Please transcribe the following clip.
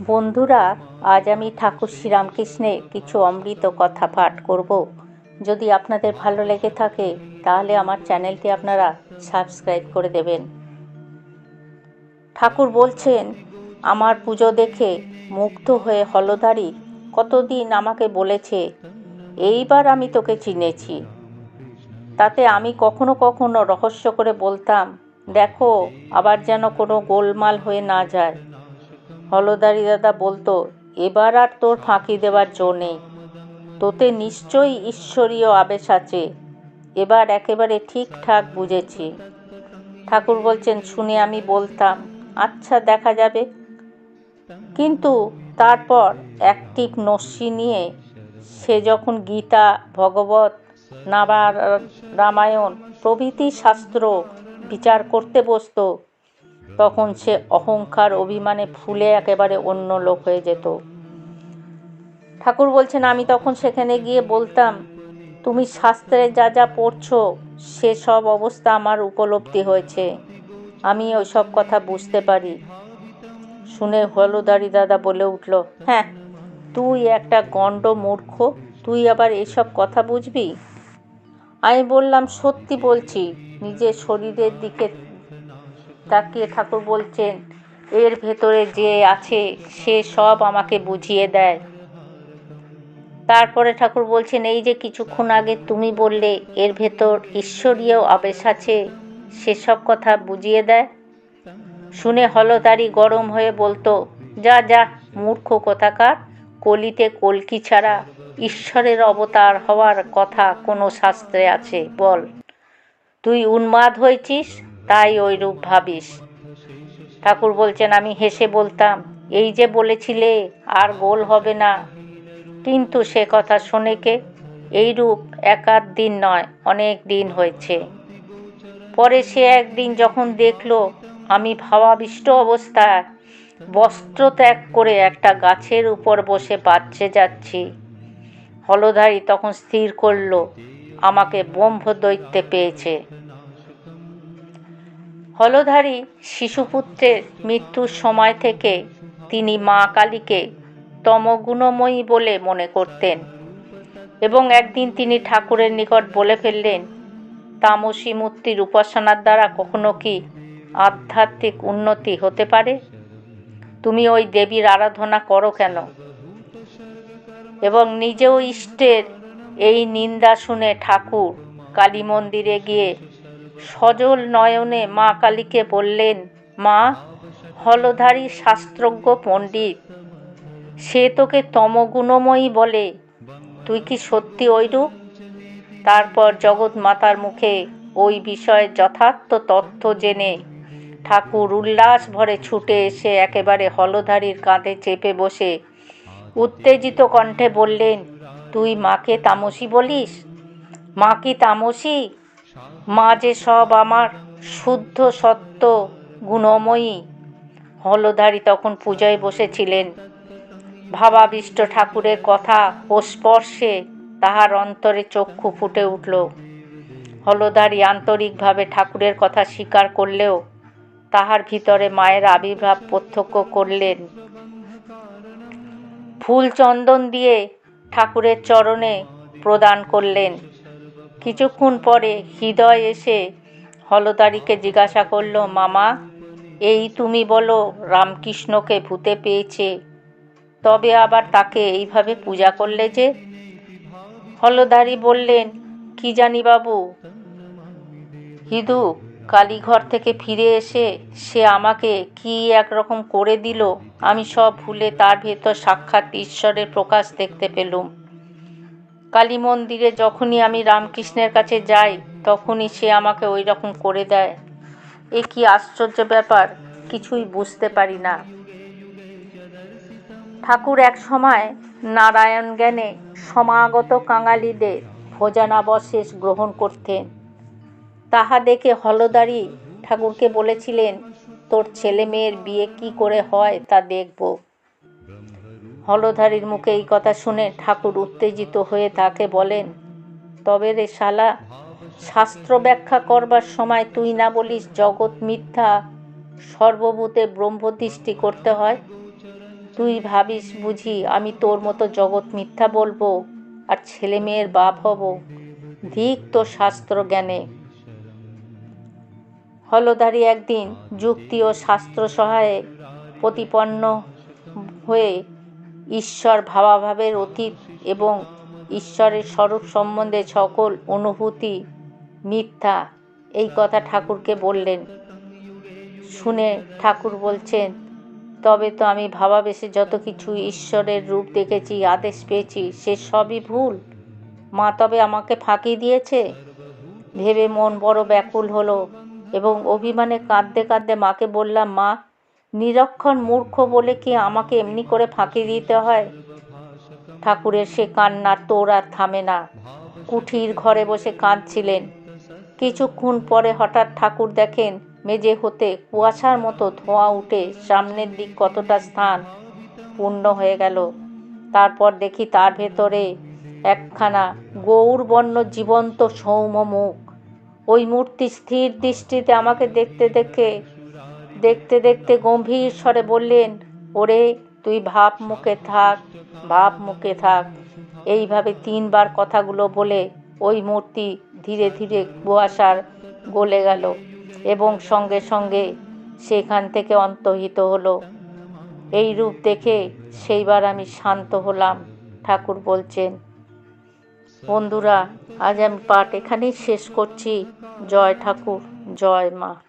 বন্ধুরা, আজ আমি ঠাকুর শ্রীরামকৃষ্ণের কিছু অমৃত কথা পাঠ করব। যদি আপনাদের ভালো লেগে থাকে, তাহলে আমার চ্যানেলটি আপনারা সাবস্ক্রাইব করে দেবেন। ঠাকুর বলছেন, আমার পুজো দেখে মুগ্ধ হয়ে হলদারি কতদিন আমাকে বলেছে, এইবার আমি তোকে চিনেছি। তাতে আমি কখনো কখনো রহস্য করে বলতাম, দেখো, আবার যেন কোনো গোলমাল হয়ে না যায়। হলদারি দাদা বলতো, এবার আর তোর ফাঁকি দেওয়ার জো নেই। তোতে নিশ্চয়ই ঈশ্বরীয় আবেশ আছে। এবার একেবারে ঠিকঠাক বুঝেছি। ঠাকুর বলছেন, শুনে আমি বলতাম আচ্ছা দেখা যাবে। কিন্তু তারপর অ্যাক্টিভ নস্যি নিয়ে সে যখন গীতা, ভগবত নাবার রামায়ণ প্রভৃতি শাস্ত্র বিচার করতে বসতো তখন সে অহংকার অভিমানে ফুলে একেবারে অন্য লোক হয়ে যেত। ঠাকুর বলছেন, আমি তখন সেখানে গিয়ে বলতাম, তুমি শাস্ত্রে যা যা পড়ছো সেসব অবস্থা আমার উপলব্ধি হয়েছে। আমি ওইসব কথা বুঝতে পারি। শুনে হলুদারি দাদা বলে উঠল হ্যাঁ তুই একটা গণ্ড মূর্খ, তুই আবার এসব কথা বুঝবি? আমি বললাম, সত্যি বলছি, নিজের শরীরের দিকে তাকিয়ে ঠাকুর বলছেন, এর ভেতরে যে আছে, সে সব আমাকে বুঝিয়ে দেয়। তারপরে ঠাকুর বলছেন, এই যে কিছুক্ষণ আগে তুমি বললে, এর ভেতর ঈশ্বরীয় আবেশ আছে সেসব কথা বুঝিয়ে দেয়? শুনে হলদারি গরম হয়ে বলতো, যা যা, মূর্খ কথাকার, কলিতে কলকি ছাড়া ঈশ্বরের অবতার হওয়ার কথা কোনো শাস্ত্রে আছে, বল। তুই উন্মাদ হয়েছিস তাই ওই রূপ ভাবিস। ঠাকুর বলছেন, আমি হেসে বলতাম, এই যে বলেছিলে আর গোল হবে না। কিন্তু সে কথা শোনে কে? এই রূপ এক আধ দিন নয়, অনেক দিন হয়েছে। পরে সে একদিন যখন দেখল, আমি ভাবাবিষ্ট অবস্থায় বস্ত্র ত্যাগ করে একটা গাছের উপর বসে বাচ্চে যাচ্ছি। হলধারী তখন স্থির করল, আমাকে ব্রহ্ম দৈত্যে পেয়েছে। হলধারী শিশুপুত্রের মৃত্যুর সময় থেকে তিনি মা কালীকে তমগুণময়ী বলে মনে করতেন এবং একদিন তিনি ঠাকুরের নিকট বলে ফেললেন, তামসী মূর্তির উপাসনার দ্বারা কখনো কি আধ্যাত্মিক উন্নতি হতে পারে? তুমি ওই দেবীর আরাধনা করো কেন? এবং নিজেও ইষ্টের এই নিন্দা শুনে ঠাকুর কালী মন্দিরে গিয়ে সজল নয়নে মা কালীকে বললেন, মা, হলধারী শাস্ত্রজ্ঞ পণ্ডিত, সে তোকে তমগুণময়ী বলে। তুই কি সত্যি ঐরূপ? তারপর জগৎ মাতার মুখে ওই বিষয়ে যথার্থ তথ্য জেনে ঠাকুর উল্লাস ভরে ছুটে এসে একেবারে হলধারীর কাঁধে চেপে বসে উত্তেজিত কণ্ঠে বললেন, তুই মাকে তামসী বলিস? মা কি তামসী? মা যে সব আমার শুদ্ধ সত্য গুণময়ী। হলধারী তখন পূজায় বসেছিলেন। ভাবাবিষ্ট ঠাকুরের কথা ও স্পর্শে তাহার অন্তরে চক্ষু ফুটে উঠল। হলধারী আন্তরিকভাবে ঠাকুরের কথা স্বীকার করলেও তাহার ভিতরে মায়ের আবির্ভাব প্রত্যক্ষ করলেন। ফুল চন্দন দিয়ে ঠাকুরের চরণে প্রদান করলেন। কিছুক্ষণ পরে হৃদয় এসে হলদারিকে জিজ্ঞাসা করল, মামা, এই তুমি বলো রামকৃষ্ণকে ভূতে পেয়েছে, তবে আবার তাকে এইভাবে পূজা করলে যে? হলদারি বললেন, কি জানি বাবু, হিদু কালীঘর থেকে ফিরে এসে সে আমাকে কি একরকম করে দিল, আমি সব ভুলে তার ভেতর সাক্ষাৎ ঈশ্বরের প্রকাশ দেখতে পেলুম। কালী মন্দিরে যখনই আমি রামকৃষ্ণের কাছে যাই, তখনই সে আমাকে ওই রকম করে দেয়। এ কি আশ্চর্য ব্যাপার, কিছুই বুঝতে পারি না। ঠাকুর এক সময় নারায়ণ জ্ঞানে সমাগত কাঙালিদের ভোজনাবশেষ গ্রহণ করতেন। তাহা দেখে হলদারি ঠাকুরকে বলেছিলেন, তোর ছেলে মেয়ের বিয়ে কি করে হয় তা দেখব। হলধারীর মুখে এই কথা শুনে ঠাকুর উত্তেজিত হয়ে তাকে বলেন, তবে রে শালা, শাস্ত্র ব্যাখ্যা করবার সময় তুই না বলিস জগৎ মিথ্যা সর্বভূতে ব্রহ্মদৃষ্টি করতে হয়? তুই ভাবিস বুঝি আমি তোর মতো জগৎ মিথ্যা বলব আর ছেলে মেয়ের বাপ হব? ধিক তোর শাস্ত্র জ্ঞানে। হলধারী একদিন যুক্তি ও শাস্ত্র সহায়ে প্রতিপন্ন হয়ে ঈশ্বর ভাবাভাবের অতীত এবং ঈশ্বরের স্বরূপ সম্বন্ধে সকল অনুভূতি মিথ্যা। এই কথা ঠাকুরকে বললেন। শুনে ঠাকুর বলছেন, তবে তো আমি ভাবাবেশে যত কিছু ঈশ্বরের রূপ দেখেছি, আদেশ পেয়েছি, সে সবই ভুল। মা তবে আমাকে ফাঁকি দিয়েছে? ভেবে মন বড় ব্যাকুল হলো এবং অভিমানে কাঁদতে কাঁদতে মাকে বললাম, মা নিরক্ষণ মূর্খ বলে কি আমাকে এমনি করে ফাঁকি দিতে হয়? ঠাকুরের সে কান্নার তোর আর থামে না। কুঠির ঘরে বসে কাঁদছিলেন। কিছুক্ষণ পরে হঠাৎ ঠাকুর দেখেন মেঝে হতে কুয়াশার মতো ধোঁয়া উঠে সামনের দিক কতটা স্থান পূর্ণ হয়ে গেল। তারপর দেখি তার ভেতরে একখানা গৌরবর্ণ জীবন্ত সৌম মুখ ওই মূর্তি স্থির দৃষ্টিতে আমাকে দেখতে দেখে দেখতে দেখতে গম্ভীর স্বরে বললেন, ওরে, তুই ভাব মুখে থাক, ভাব মুখে থাক। এইভাবে তিনবার কথাগুলো বলে ওই মূর্তি ধীরে ধীরে কুয়াশার গলে গেল এবং সঙ্গে সঙ্গে সেখান থেকে অন্তহিত হলো। এই রূপ দেখে সেইবার আমি শান্ত হলাম, ঠাকুর বলছেন। বন্ধুরা, আজ আমি পাঠ এখানেই শেষ করছি। জয় ঠাকুর, জয় মা।